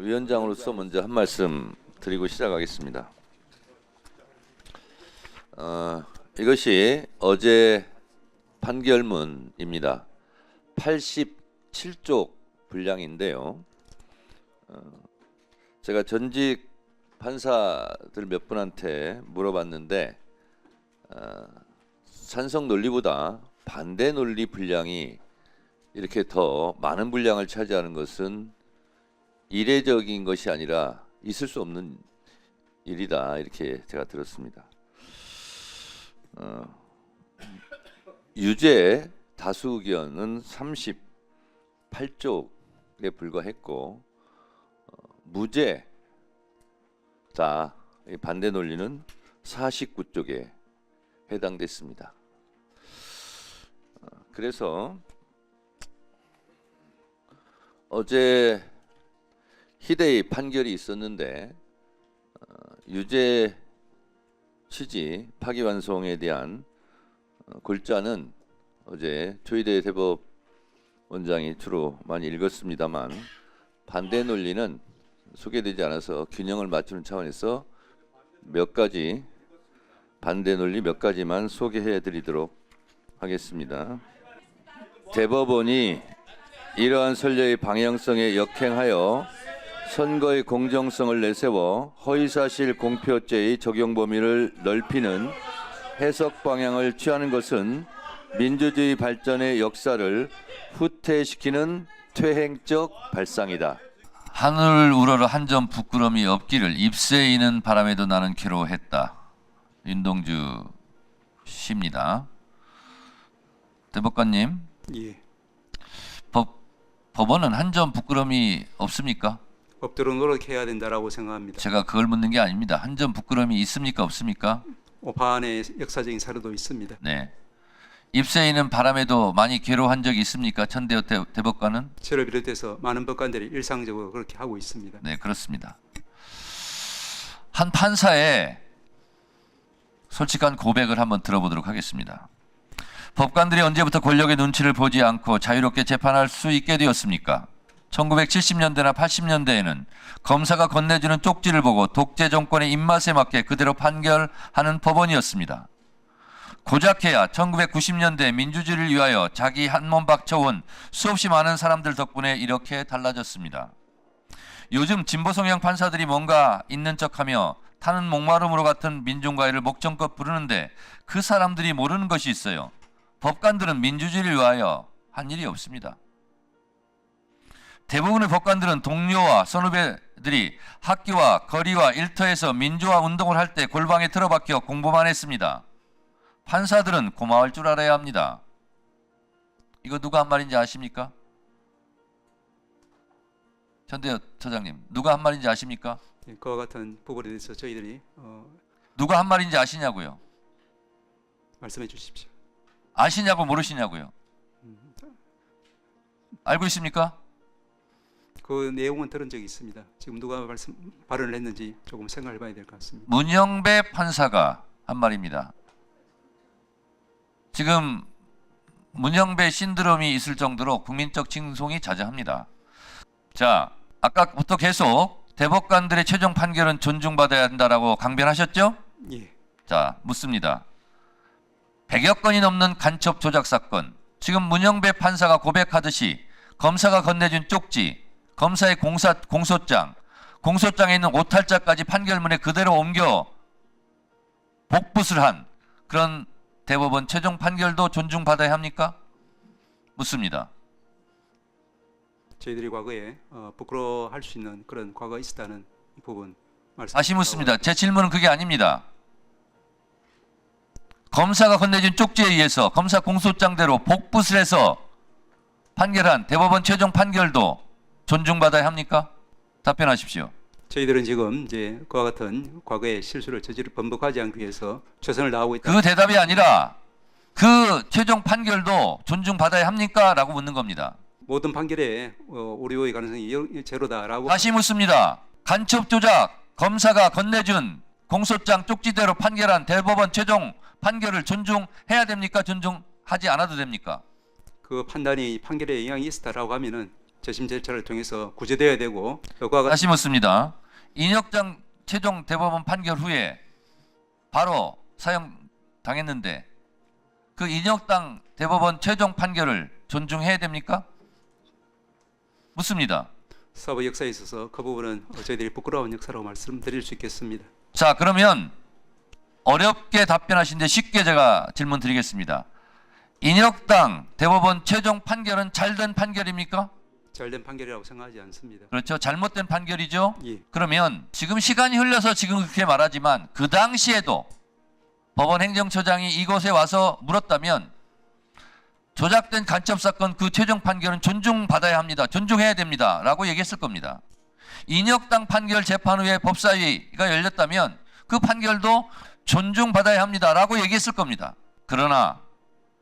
위원장으로서 먼저 한 말씀 드리고 시작하겠습니다. 어, 이것이 어제 판결문입니다. 87쪽 분량인데요. 어, 제가 전직 판사들 몇 분한테 물어봤는데 어, 찬성 논리보다 반대 논리 분량이 이렇게 더 많은 분량을 차지하는 것은 이례적인 것이 아니라 있을 수 없는 일이다 이렇게 제가 들었습니다. 어, 유죄 다수 의견은 38쪽에 불과했고 어, 무죄다 이 반대 논리는 49쪽에 해당됐습니다. 어, 그래서 어제 희대의 판결이 있었는데 어, 유죄 취지 파기환송에 대한 어, 골자는 어제 조희대 대법 원장이 주로 많이 읽었습니다만 반대 논리는 소개되지 않아서 균형을 맞추는 차원에서 몇 가지 반대 논리 몇 가지만 소개해 드리도록 하겠습니다. 대법원이 이러한 선례의 방향성에 역행하여 선거의 공정성을 내세워 허위사실 공표죄의 적용 범위를 넓히는 해석 방향을 취하는 것은 민주주의 발전의 역사를 후퇴시키는 퇴행적 발상이다. 하늘 우러러 한 점 부끄럼이 없기를 입새 이는 바람에도 나는 괴로워했다. 윤동주 씨입니다. 대법관님, 예. 법, 법원은 한 점 부끄럼이 없습니까? 없도록 노력해야 된다라고 생각합니다. 제가 그걸 묻는 게 아닙니다. 한 점 부끄럼이 있습니까? 없습니까? 오판의 역사적인 사례도 있습니다. 네. 입새이는 바람에도 많이 괴로워한 적이 있습니까? 천대호 대, 대법관은? 저를 비롯해서 많은 법관들이 일상적으로 그렇게 하고 있습니다. 네, 그렇습니다. 한 판사의 솔직한 고백을 한번 들어보도록 하겠습니다. 법관들이 언제부터 권력의 눈치를 보지 않고 자유롭게 재판할 수 있게 되었습니까? 1970년대나 80년대에는 검사가 건네주는 쪽지를 보고 독재 정권의 입맛에 맞게 그대로 판결하는 법원이었습니다. 고작해야 1990년대 민주주의를 위하여 자기 한몸 바쳐온 수없이 많은 사람들 덕분에 이렇게 달라졌습니다. 요즘 진보 성향 판사들이 뭔가 있는 척하며 타는 목마름으로 같은 민중과외를 목청껏 부르는데 그 사람들이 모르는 것이 있어요. 법관들은 민주주의를 위하여 한 일이 없습니다. 대부분의 법관들은 동료와 선후배들이 학교와 거리와 일터에서 민주화 운동을 할 때 골방에 틀어박혀 공부만 했습니다. 판사들은 고마울 줄 알아야 합니다. 이거 누가 한 말인지 아십니까? 전대엽 처장님, 누가 한 말인지 아십니까? 예, 그와 같은 부분에 대해서 저희들이 어, 누가 한 말인지 아시냐고요? 말씀해 주십시오. 아시냐고 모르시냐고요? 알고 있습니까? 그 내용은 들은 적이 있습니다. 지금 누가 말씀 발언을 했는지 조금 생각해 봐야 될 것 같습니다. 문영배 판사가 한 말입니다. 지금 문영배 신드롬이 있을 정도로 국민적 칭송이 자자합니다. 자, 아까부터 계속 대법관들의 최종 판결은 존중받아야 한다라고 강변하셨죠? 예. 자, 묻습니다. 100여 건이 넘는 간첩 조작 사건. 지금 문영배 판사가 고백하듯이 검사가 건네준 쪽지, 검사의 공사, 공소장, 공소장에 있는 오탈자까지 판결문에 그대로 옮겨 복붙을 한 그런 대법원 최종 판결도 존중받아야 합니까? 묻습니다. 저희들이 과거에 어, 부끄러워할 수 있는 그런 과거가 있었다는 부분 말씀. 다시 묻습니다. 제 질문은 그게 아닙니다. 검사가 건네준 쪽지에 의해서 검사 공소장대로 복붙을 해서 판결한 대법원 최종 판결도 존중받아야 합니까? 답변하십시오. 저희들은 지금 이제 그와 같은 과거의 실수를 저지를 번복하지 않기 위해서 최선을 다하고 있다. 그 대답이 아니라 그 최종 판결도 존중받아야 합니까? 라고 묻는 겁니다. 모든 판결에 어, 오류의 가능성이 여- 제로다라고 다시 묻습니다. 간첩 조작 검사가 건네준 공소장 쪽지대로 판결한 대법원 최종 판결을 존중해야 됩니까? 존중하지 않아도 됩니까? 그 판단이 판결에 영향이 있었다라고 하면은 재심 절차를 통해서 구제돼야 되고 그와 다시 묻습니다. 인혁장 최종 대법원 판결 후에 바로 사형 당했는데 그 인혁당 대법원 최종 판결을 존중해야 됩니까? 묻습니다. 사법 역사에 있어서 그 부분은 저희들이 부끄러운 역사라고 말씀드릴 수 있겠습니다. 자, 그러면 어렵게 답변하신데 쉽게 제가 질문 드리겠습니다. 인혁당 대법원 최종 판결은 잘 된 판결입니까? 잘된 판결이라고 생각하지 않습니다. 그렇죠. 잘못된 판결이죠. 예, 그러면 지금 시간이 흘러서 지금 그렇게 말하지만 그 당시에도 법원 행정처장이 이곳에 와서 물었다면 조작된 간첩 사건 그 최종 판결은 존중받아야 합니다. 존중해야 됩니다. 라고 얘기했을 겁니다. 인혁당 판결 재판 후에 법사위가 열렸다면 그 판결도 존중받아야 합니다. 라고 얘기했을 겁니다. 그러나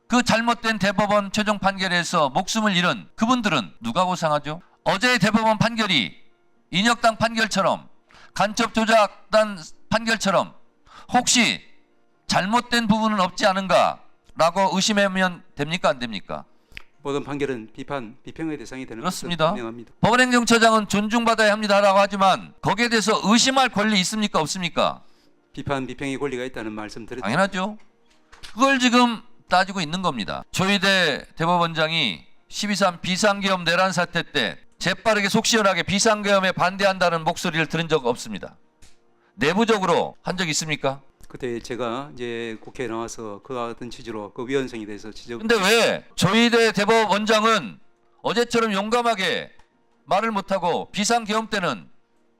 그 잘못된 대법원 최종 판결에서 목숨을 잃은 그분들은 누가 보상하죠? 어제의 대법원 판결이 인혁당 판결처럼 간첩 조작단 판결처럼 혹시 잘못된 부분은 없지 않은가라고 의심하면 됩니까 안 됩니까? 모든 판결은 비판, 비평의 대상이 되는 그렇습니다. 분명합니다. 법원행정처장은 존중받아야 합니다라고 하지만 거기에 대해서 의심할 권리 있습니까 없습니까? 비판, 비평의 권리가 있다는 말씀 드렸죠. 당연하죠. 그걸 지금 따지고 있는 겁니다. 조희대 대법원장이 12.3 비상계엄 내란 사태 때 재빠르게 속 시원하게 비상계엄에 반대한다는 목소리를 들은 적 없습니다. 내부적으로 한 적 있습니까? 그때 제가 이제 국회에 나와서 그와 같은 취지로 그 위헌성에 대해서 지적 근데 왜 조희대 대법원장은 어제처럼 용감하게 말을 못하고 비상계엄 때는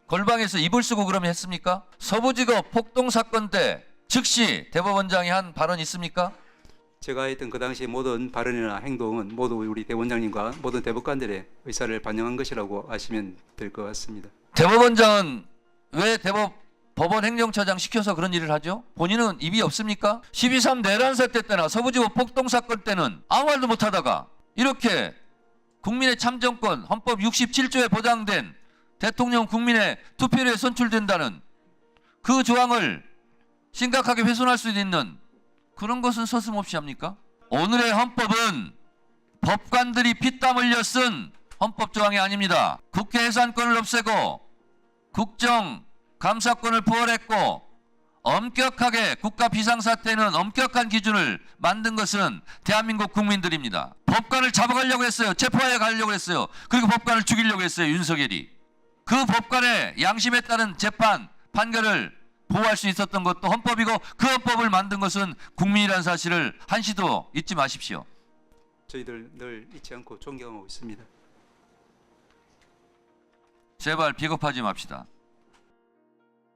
걸방에서 입을 쓰고 그러면 했습니까? 서부지검 폭동 사건 때 즉시 대법원장이 한 발언 있습니까? 제가 했던 그 당시 모든 발언이나 행동은 모두 우리 대원장님과 모든 대법관들의 의사를 반영한 것이라고 아시면 될 것 같습니다. 대법원장은 왜 대법 법원 행정처장 시켜서 그런 일을 하죠? 본인은 입이 없습니까? 12.3 내란 사태 때나 서부지법 폭동 사건 때는 아무 말도 못하다가 이렇게 국민의 참정권 헌법 67조에 보장된 대통령 국민의 투표에 선출된다는 그 조항을 심각하게 훼손할 수 있는 그런 것은 서슴없이 합니까? 오늘의 헌법은 법관들이 피땀 흘려 쓴 헌법 조항이 아닙니다. 국회 해산권을 없애고 국정 감사권을 부활했고 엄격하게 국가 비상사태는 엄격한 기준을 만든 것은 대한민국 국민들입니다. 법관을 잡아가려고 했어요. 체포하여 가려고 했어요. 그리고 법관을 죽이려고 했어요. 윤석열이. 그 법관의 양심에 따른 재판 판결을 보호할 수 있었던 것도 헌법이고 그 헌법을 만든 것은 국민이라는 사실을 한시도 잊지 마십시오. 저희들 늘 잊지 않고 존경하고 있습니다. 제발 비겁하지 맙시다.